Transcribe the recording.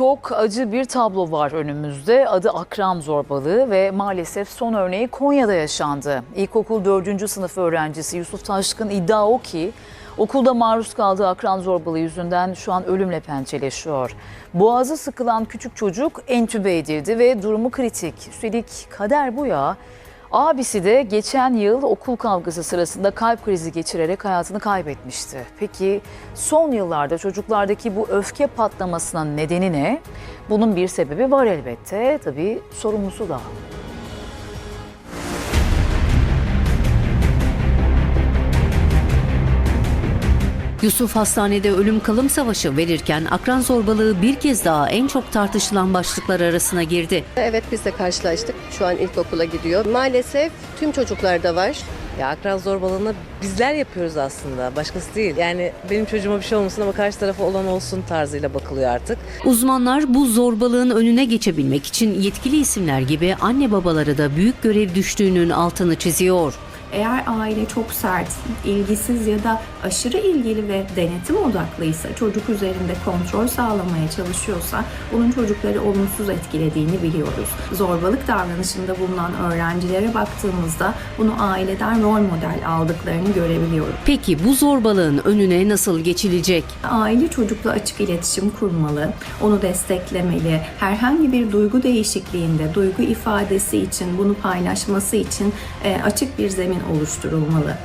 Çok acı bir tablo var önümüzde. Adı akran zorbalığı ve maalesef son örneği Konya'da yaşandı. İlkokul 4. sınıf öğrencisi Yusuf Taşkın iddia o ki okulda maruz kaldığı akran zorbalığı yüzünden şu an ölümle pençeleşiyor. Boğazı sıkılan küçük çocuk entübe edildi ve durumu kritik. Üstelik kader bu ya. Abisi de geçen yıl okul kavgası sırasında kalp krizi geçirerek hayatını kaybetmişti. Peki son yıllarda çocuklardaki bu öfke patlamasının nedeni ne? Bunun bir sebebi var elbette. Tabii sorumlusu da. Yusuf hastanede ölüm kalım savaşı verirken akran zorbalığı bir kez daha en çok tartışılan başlıklar arasına girdi. Evet biz de karşılaştık. Şu an ilkokula gidiyor. Maalesef tüm çocuklarda var. Ya akran zorbalığını bizler yapıyoruz aslında. Başkası değil. Yani benim çocuğuma bir şey olmasın ama karşı tarafa olan olsun tarzıyla bakılıyor artık. Uzmanlar bu zorbalığın önüne geçebilmek için yetkili isimler gibi anne babalara da büyük görev düştüğünün altını çiziyor. Eğer aile çok sert, ilgisiz ya da aşırı ilgili ve denetim odaklıysa, çocuk üzerinde kontrol sağlamaya çalışıyorsa bunun çocukları olumsuz etkilediğini biliyoruz. Zorbalık davranışında bulunan öğrencilere baktığımızda bunu aileden rol model aldıklarını görebiliyoruz. Peki bu zorbalığın önüne nasıl geçilecek? Aile çocukla açık iletişim kurmalı, onu desteklemeli, herhangi bir duygu değişikliğinde, duygu ifadesi için, bunu paylaşması için e, açık bir zemin oluşturulmalı.